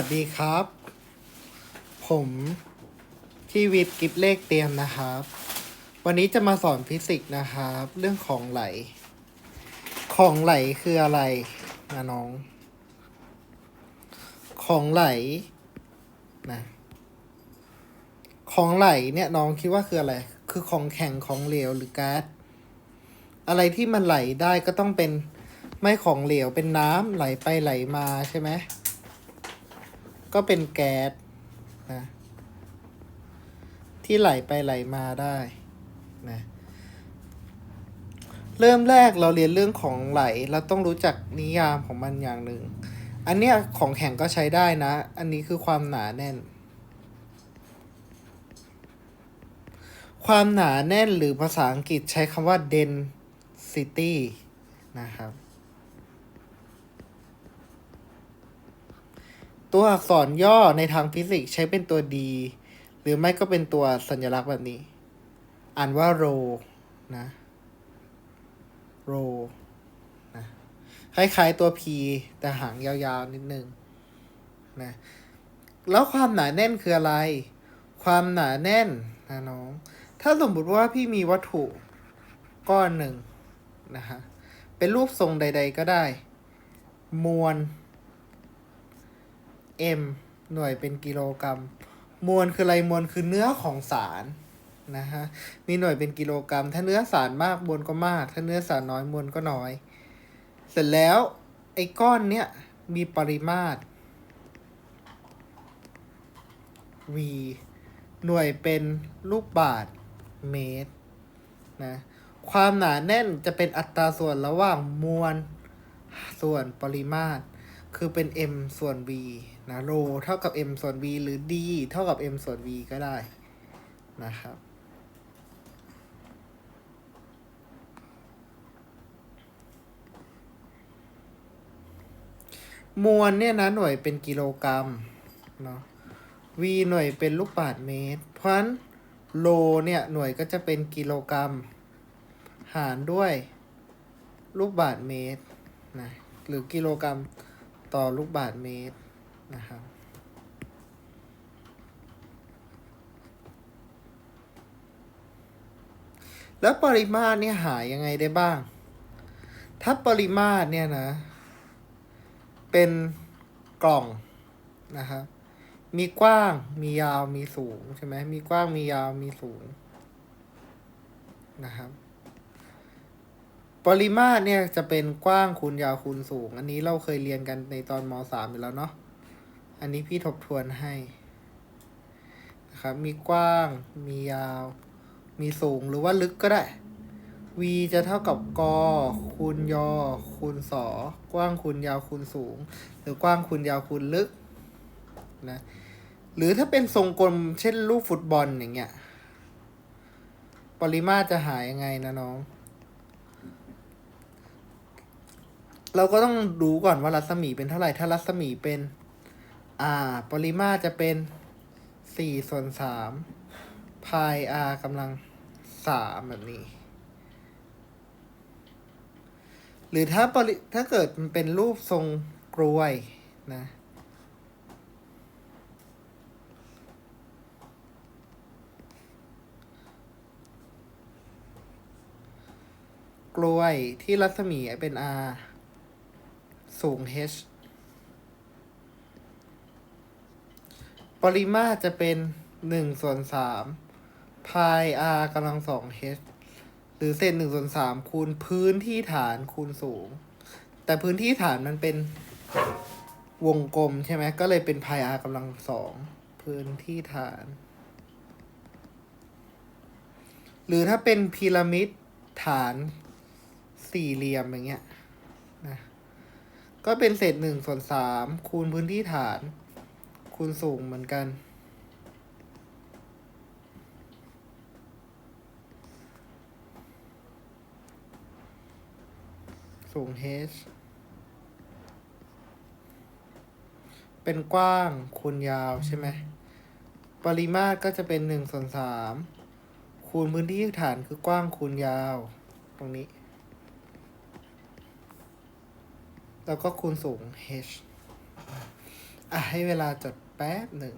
วัสดีครับ ผมที่วิทย์กิฟเลขเตรียมนะครับ วันนี้จะมาสอนฟิสิกส์นะครับ เรื่องของไหล ของไหลคืออะไรนะน้อง ของไหลนะของไหลเนี่ยน้องคิดว่าคืออะไร คือของแข็งของเหลวหรือก๊าซอะไรที่มันไหลได้ก็ต้องเป็นไม่ของเหลวเป็นน้ำไหลไปไหลมาใช่ไหม ก็เป็นแก๊สนะที่ไหลไปไหลมาได้นะเริ่มแรกเราเรียนเรื่องของไหล เราต้องรู้จักนิยามของมันอย่างหนึ่ง อันเนี้ยของแข็งก็ใช้ได้นะ อันนี้คือความหนาแน่น ความหนาแน่นหรือภาษาอังกฤษใช้คำว่า density นะครับ ตัวอักษรย่อในทางฟิสิกส์ใช้เป็นตัว D หรือไม่ก็เป็นตัวสัญลักษณ์แบบนี้ อ่านว่า rho นะ rho นะคล้ายๆตัว P แต่หางยาวๆนิดนึงนะแล้วความหนาแน่นคืออะไร ความหนาแน่นนะน้อง ถ้าสมมติว่าพี่มีวัตถุก้อนหนึ่งนะฮะ เป็นรูปทรงใด ๆ ก็ได้ มวล m หน่วยเป็นกิโลกรัม มวลคืออะไรมวลคือเนื้อของสารนะฮะ มีหน่วยเป็นกิโลกรัม ถ้าเนื้อสารมากมวลก็มาก ถ้าเนื้อสารน้อยมวลก็น้อย เสร็จแล้วไอ้ก้อนเนี้ยมีปริมาตร v หน่วยเป็นลูกบาศก์เมตรนะความหนาแน่นจะเป็นอัตราส่วนระหว่างมวลส่วนปริมาตร คือเป็น m ส่วน v นะโรเท่ากับ m ส่วน v หรือ d เท่ากับ m ส่วน v ก็ได้นะครับ มวลเนี่ยนะหน่วยเป็นกิโลกรัมเนาะ v หน่วยเป็นลูกบาศก์เมตร เพราะฉะนั้นโลเนี่ยหน่วยก็จะเป็นกิโลกรัม หารด้วยลูกบาศก์เมตรนะหรือกิโลกรัม ต่อลูกบาศก์เมตรนะครับแล้วปริมาตรเนี่ยหายังไงได้บ้าง ถ้าปริมาตรเนี่ยนะ เป็นกล่องนะครับ มีกว้าง มียาว มีสูงใช่ไหม มีกว้าง มียาว มีสูงนะครับ ปริมาตรเนี่ยจะเป็นกว้างคูณยาวคูณสูง อันนี้เราเคยเรียนกันในตอนมสามอยู่แล้วเนาะ อันนี้พี่ทบทวนให้นะครับ มีกว้าง มียาว มีสูงหรือว่าลึกก็ได้ v จะเท่ากับกคูณยอคูณสอกว้างคูณยาวคูณสูง หรือกว้างคูณยาวคูณลึกนะ หรือถ้าเป็นทรงกลมเช่นลูกฟุตบอลอย่างเงี้ย ปริมาตรจะหายังไงนะน้อง เราก็ต้องดูก่อนว่ารัศมีเป็นเท่าไหร่ ถ้ารัศมีเป็น อ่า ปริมาตรจะเป็นสี่ส่วนสามพาย r กำลังสามแบบนี้ หรือถ้าปริถ้าเกิดมันเป็นรูปทรงกลวยนะ กลวยที่รัศมีเป็น r สูง h ปริมาตรจะเป็นหนึ่งส่วนสามพาย r กำลังสอง h หรือเศษหนึ่งส่วนสามคูณพื้นที่ฐานคูณสูง แต่พื้นที่ฐานมันเป็นวงกลมใช่ไหมก็เลยเป็นพาย r กำลังสองพื้นที่ฐาน หรือถ้าเป็นพีระมิดฐานสี่เหลี่ยมอย่างเงี้ยนะ ก็เป็นเศษหนึ่งส่วนสามคูณพื้นที่ฐาน คูณสูงเหมือนกัน สูง h เป็นกว้างคูณยาวใช่ไหม ปริมาตรก็จะเป็นหนึ่งส่วนสามคูณพื้นที่ฐานคือกว้างคูณยาว ตรงนี้ แล้วก็คูณสูง h อะให้เวลาจดแป๊บหนึ่ง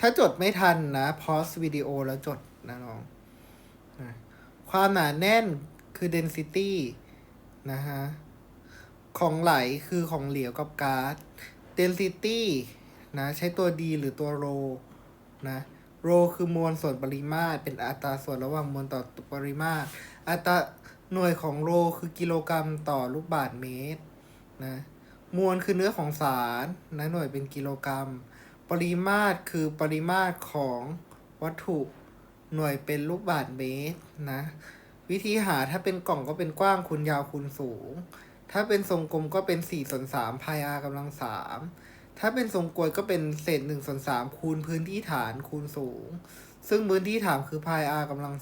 ถ้าจดไม่ทันนะพอสวิดีโอแล้วจดนะน้องนะความหนาแน่นคือ density นะฮะ ของไหลคือของเหลวกับก๊าซ density นะ ใช้ตัว d หรือตัว rho นะ rho คือมวลส่วนปริมาตร เป็นอัตราส่วนระหว่างมวลต่อปริมาตร อัตราหน่วยของ rho คือกิโลกรัมต่อลูกบาศก์เมตรนะมวลคือเนื้อของสารนะหน่วยเป็นกิโลกรัม ปริมาตรคือปริมาตรของวัตถุหน่วยเป็นลูกบาศก์เมตรนะวิธีหาถ้าเป็นกล่องก็เป็นกว้างคูณยาวคูณสูง ถ้าเป็นทรงกลมก็เป็น4ส่วน3พาย r กำลัง3 ถ้าเป็นทรงกลวยก็เป็นเศษ1ส่วน3คูณพื้นที่ฐานคูณสูง ซึ่งพื้นที่ฐานคือพาย r กำลัง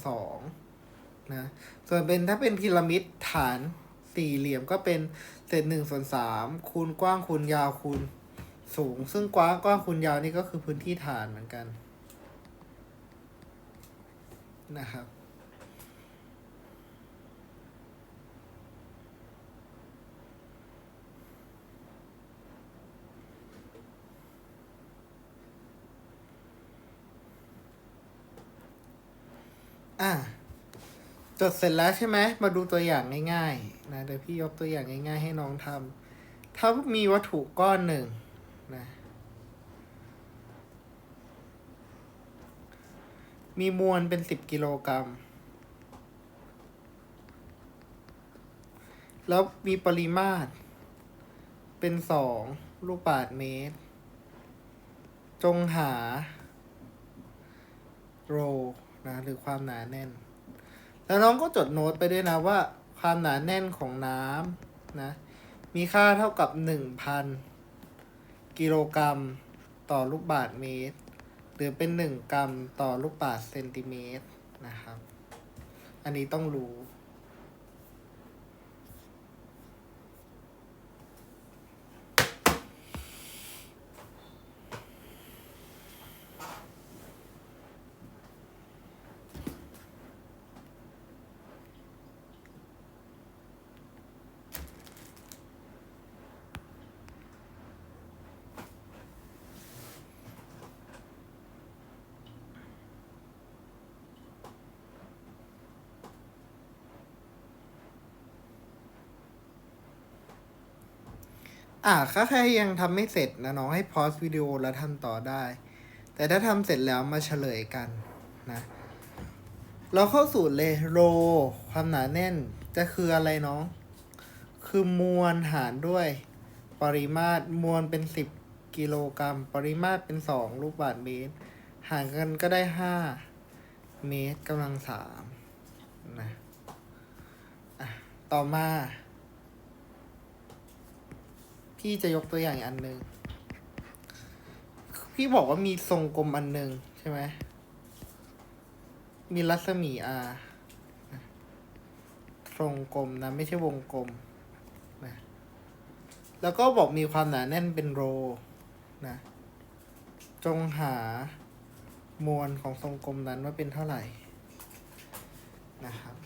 2นะ ส่วนเป็นถ้าเป็นพีระมิดฐานสี่เหลี่ยมก็เป็นเศษ1ส่วน3คูณกว้างคูณยาวคูณสูง ซึ่งกว้างกว้างคูณยาวนี่ก็คือพื้นที่ฐานเหมือนกันนะครับ อะจดเสร็จแล้วใช่ไหมมาดูตัวอย่างง่ายๆนะเดี๋ยวพี่ยกตัวอย่างง่ายๆให้น้องทำถ้ามีวัตถุก้อนหนึ่งนะมีมวลเป็นสิบกิโลกรัม แล้วมีปริมาตร เป็นสองลูกบาศก์เมตร จงหา โร นะหรือความหนาแน่น แล้วน้องก็จดโน้ตไปด้วยนะว่า ความหนาแน่นของน้ำนะมีค่าเท่ากับหนึ่งพันกิโลกรัมต่อลูกบาศก์เมตร หรือเป็นหนึ่งกรัมต่อลูกบาศก์เซนติเมตรนะครับ อันนี้ต้องรู้ อะถ้าใครยังทำไม่เสร็จนะน้องให้พอสวิดีโอแล้วทำต่อได้ แต่ถ้าทำเสร็จแล้วมาเฉลยกันนะเราเข้าสูตรเลยโรความหนาแน่นจะคืออะไรน้อง คือมวลหารด้วย ปริมาตรมวลเป็นสิบกิโลกรัม ปริมาตรเป็นสองลูกบาศก์เมตร หารกันก็ได้ห้าเมตรกำลังสามนะอะต่อมา พี่จะยกตัวอย่างอันหนึ่งพี่บอกว่ามีทรงกลมอันหนึ่งใช่ไหมมีรัศมี r ทรงกลมนะ ไม่ใช่วงกลมนะแล้วก็บอกมีความหนาแน่นเป็นโรนะ จงหามวลของทรงกลมนั้นว่าเป็นเท่าไหร่นะครับ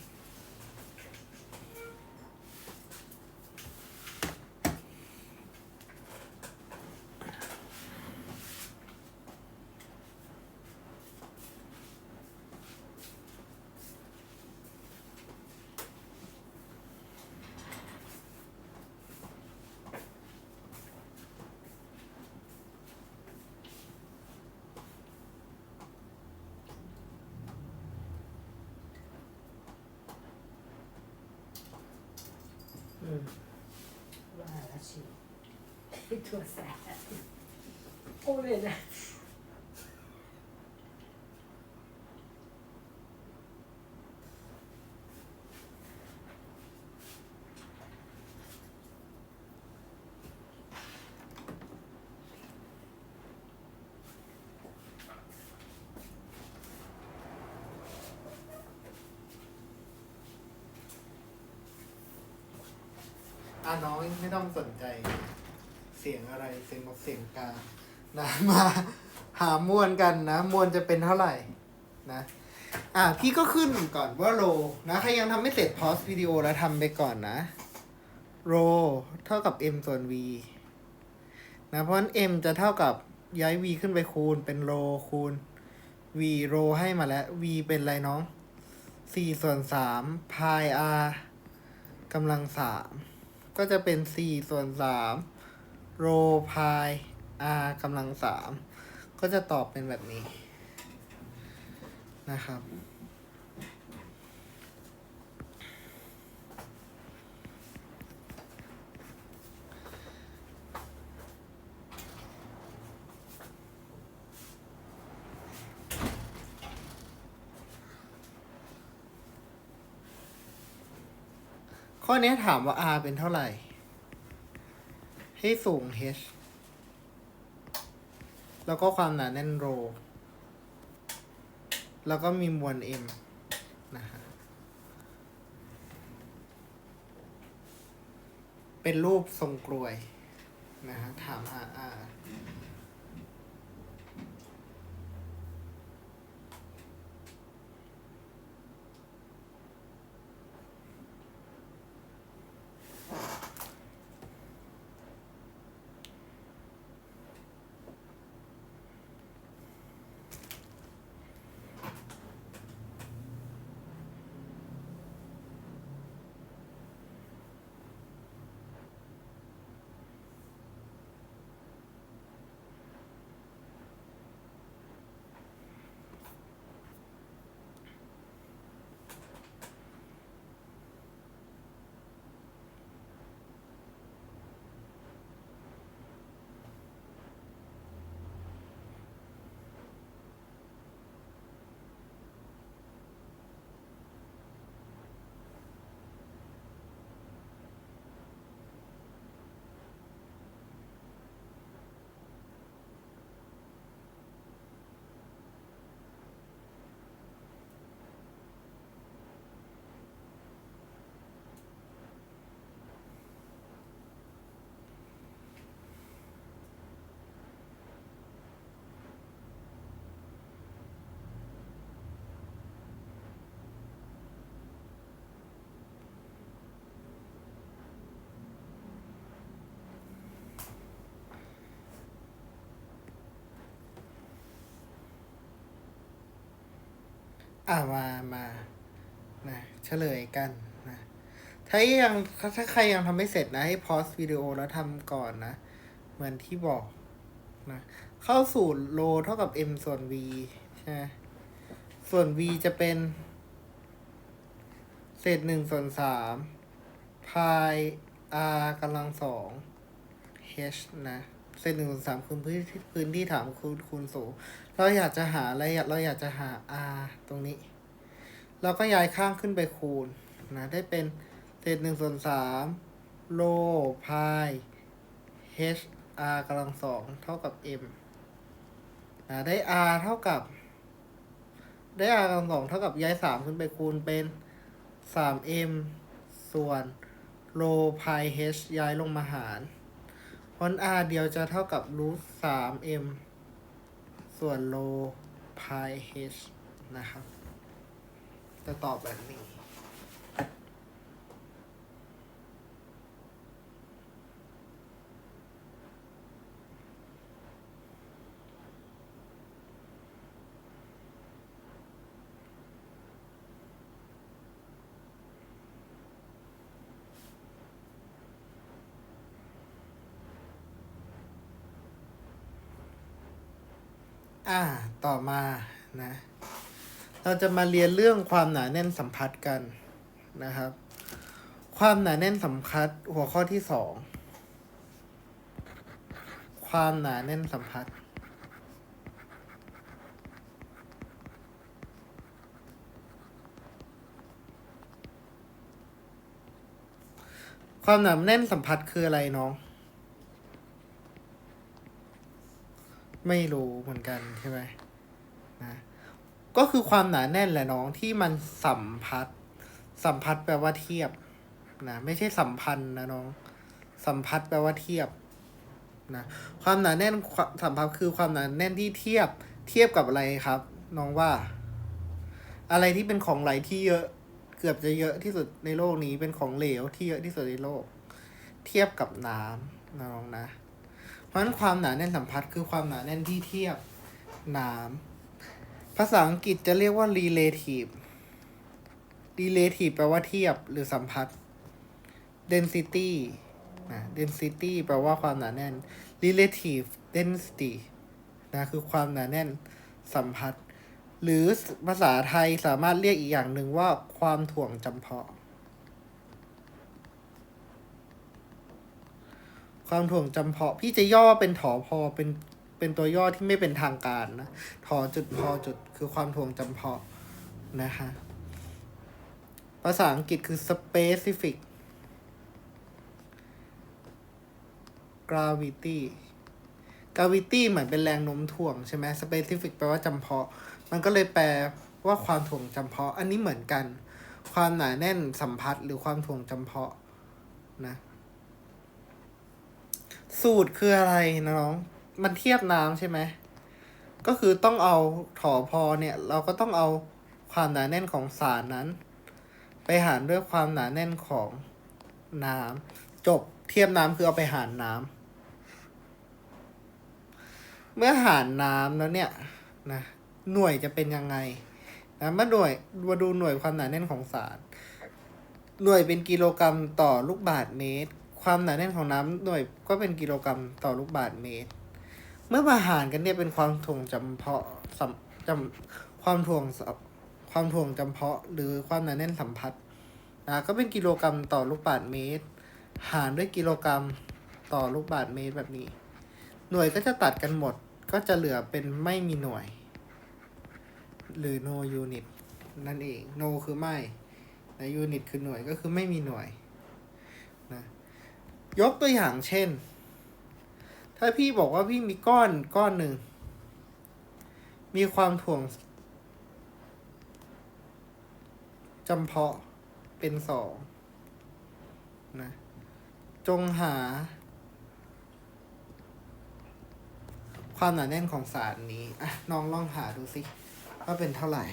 ว่าแล้วชิวตัวแส อะน้องไม่ต้องสนใจ เสียงอะไรเสียงนกเสียงกานะมาหามวลกันนะ มวลจะเป็นเท่าไหร่นะอะพี่ก็ขึ้นก่อนว่าโรนะใครยังทำไม่เสร็จพอสวิดีโอแล้วทำไปก่อนนะโรเท่ากับ m ส่วน v นะเพราะฉะนั้น m จะเท่ากับย้าย v ขึ้นไปคูณเป็นโรคูณ v โรให้มาแล้ว v เป็นอะไรน้องสี่ส่วนสามพาย r กำลังสาม ก็จะเป็นสี่ส่วนสามโรพาย r กำลังสามก็จะตอบเป็นแบบนี้นะครับ ข้อนี้ถามว่า r เป็นเท่าไหร่ ให้สูง h แล้วก็ความหนาแน่นโร แล้วก็มีมวล m นะฮะ เป็นรูปทรงกลวยนะฮะถาม r r อ่ามามานะเฉลยกันนะถ้ายังถ้าใครยังทำไม่เสร็จนะ ให้พอสวิดีโอแล้วทำก่อนนะ เหมือนที่บอกนะเข้าสู่โลเท่ากับ m ส่วน v ใช่ไหมส่วน v จะเป็น เศษหนึ่งส่วนสามพาย r กำลังสอง h นะ เศษหนึ่งส่วนสามคือพื้นที่พื้นที่ฐานคูณคูณสูงเราอยากจะหาอะไรเราอยากจะหา r ตรงนี้ เราก็ย้ายข้างขึ้นไปคูณนะได้เป็นเศษหนึ่งส่วนสามโลพาย h r กำลังสองเท่ากับ m นะได้ r เท่ากับ ได้ r กำลังสองเท่ากับย้ายสามขึ้นไปคูณเป็นสาม m ส่วนโลพาย h ย้ายลงมาหาร เพราะ r เดียวจะเท่ากับรูทสาม m ส่วนโลพาย h นะครับ จะตอบแบบนี้ อ่า ต่อมานะ เราจะมาเรียนเรื่องความหนาแน่นสัมพัทธ์กันนะครับ ความหนาแน่นสัมพัทธ์หัวข้อที่สองความหนาแน่นสัมพัทธ์ความหนาแน่นสัมพัทธ์คืออะไรน้อง ไม่รู้เหมือนกันใช่ไหมนะก็คือความหนาแน่นแหละน้องที่มันสัมพัทธ์สัมพัทธ์แปลว่าเทียบนะไม่ใช่สัมพันธ์นะน้อง สัมพัทธ์แปลว่าเทียบนะความหนาแน่นความสัมพัทคือความหนาแน่นที่เทียบเทียบกับอะไรครับ น้องว่า อะไรที่เป็นของไหลที่เยอะเกือบจะเยอะที่สุดในโลกนี้เป็นของเหลวที่เยอะที่สุดในโลก เทียบกับน้ำนะน้องนะ เพราะฉะนั้นความหนาแน่นสัมพัทธ์คือความหนาแน่นที่เทียบน้ำภาษาอังกฤษจะเรียกว่า relative relative แปลว่าเทียบหรือสัมพัทธ์ density นะ density แปลว่าความหนาแน่น relative density นะคือความหนาแน่นสัมพัทธ์ หรือภาษาไทยสามารถเรียกอีกอย่างหนึ่งว่าความถ่วงจำเพาะ ความถ่วงจำเพาะ พี่จะย่อเป็นถอพอเป็นเป็นตัวย่อที่ไม่เป็นทางการนะถอจุดพอจุดคือความถ่วงจำเพาะนะคะภาษาอังกฤษคือ specific gravity gravity เหมือนเป็นแรงโน้มถ่วงใช่ไหม specific แปลว่าจำเพาะ มันก็เลยแปลว่าความถ่วงจำเพาะ อันนี้เหมือนกัน ความหนาแน่นสัมพัทธ์หรือความถ่วงจำเพาะนะ สูตรคืออะไรนะน้อง มันเทียบน้ำใช่ไหม ก็คือต้องเอาถอพอเนี่ย เราก็ต้องเอาความหนาแน่นของสารนั้น ไปหารด้วยความหนาแน่นของน้ำจบเทียบน้ำคือเอาไปหารน้ำเมื่อหารน้ำแล้วเนี่ยนะหน่วยจะเป็นยังไงนะมาหน่วยมาดูหน่วยความหนาแน่นของสาร หน่วยเป็นกิโลกรัมต่อลูกบาศเมตร ความหนาแน่นของน้ำหน่วยก็เป็นกิโลกรัมต่อลูกบาศก์เมตร เมื่อมาหารกันเนี่ยเป็นความถ่วงจำเพาะสัมจำความถ่วงความถ่วงจำเพาะ หรือความหนาแน่นสัมพัทธ์นะก็เป็นกิโลกรัมต่อลูกบาศก์เมตร หารด้วยกิโลกรัมต่อลูกบาศก์เมตรแบบนี้ หน่วยก็จะตัดกันหมดก็จะเหลือเป็นไม่มีหน่วย หรือ no unit นั่นเอง no คือไม่และ unit คือหน่วยก็คือไม่มีหน่วยนะ ยกตัวอย่างเช่น ถ้าพี่บอกว่าพี่มีก้อนก้อนหนึ่ง มีความถ่วงจำเพาะเป็นสองนะ จงหา ความหนาแน่นของสารนี้ อะน้องลองหาดูสิ ว่าเป็นเท่าไหร่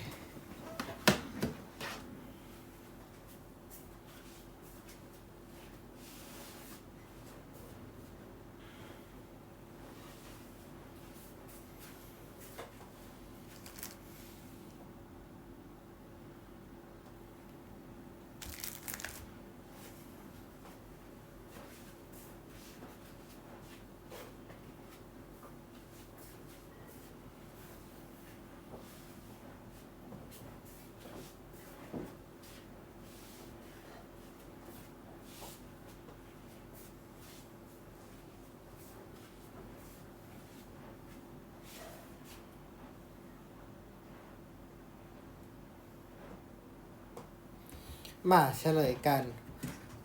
มาเฉลยกัน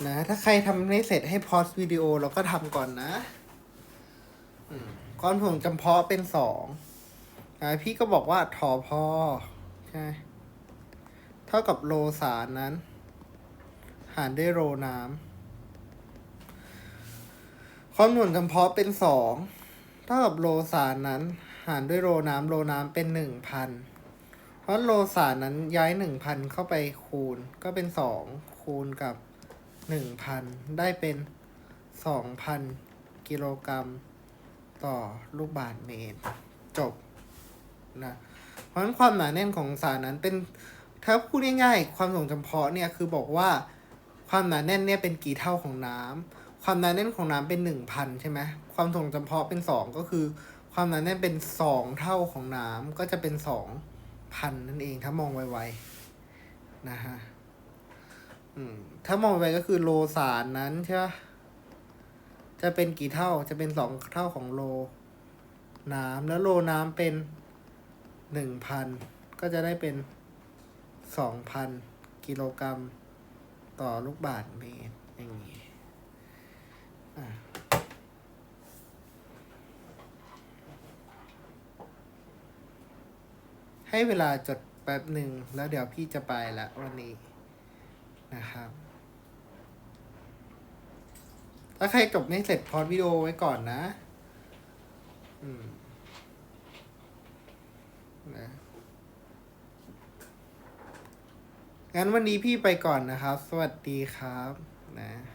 นะ ถ้าใครทำไม่เสร็จให้พอสวิดีโอแล้วก็ทำก่อนนะก้อนถ่วงจำเพาะเป็นสองนะพี่ก็บอกว่าถอพอใช่เท่ากับโลสารนั้น หารด้วยโลน้ำความหน่วงจำเพาะเป็นสองเท่ากับโลสารนั้น หารด้วยโลน้ำโลน้ำเป็นหนึ่งพัน เพราะโลสานั้นย้ายหนึ่งพันเข้าไปคูณ ก็เป็นสองคูณกับหนึ่งพันได้เป็นสองพันกิโลกรัมต่อลูกบาศก์เมตร จบนะเพราะฉะนั้นความหนาแน่นของสารนั้นเป็นถ้าพูดง่ายๆ ความถ่งจำเพาะเนี่ยคือบอกว่าความหนาแน่นเนี่ยเป็นกี่เท่าของน้ำความหนาแน่นของน้ำเป็นหนึ่งพันใช่ไหมความถ่งจำเพาะเป็นสองก็คือ ความหนาแน่นเป็นสองเท่าของน้ำก็จะเป็นสอง พันนั่นเองถ้ามองไวๆนะฮะถ้ามองไวๆก็คือโลสารนั้นใช่ปะจะเป็นกี่เท่าจะเป็นสองเท่าของโล น้ำแล้วโลน้ำเป็นหนึ่งพันก็จะได้เป็นสองพันกิโลกรัมต่อลูกบาศก์เมตรอย่างนี้อะ ให้เวลาจดแป๊บหนึ่งแล้วเดี๋ยวพี่จะไปละวันนี้นะครับ ถ้าใครจบไม่เสร็จพอดวิดีโอไว้ก่อนนะ อืมนะงั้นวันนี้พี่ไปก่อนนะครับ สวัสดีครับนะ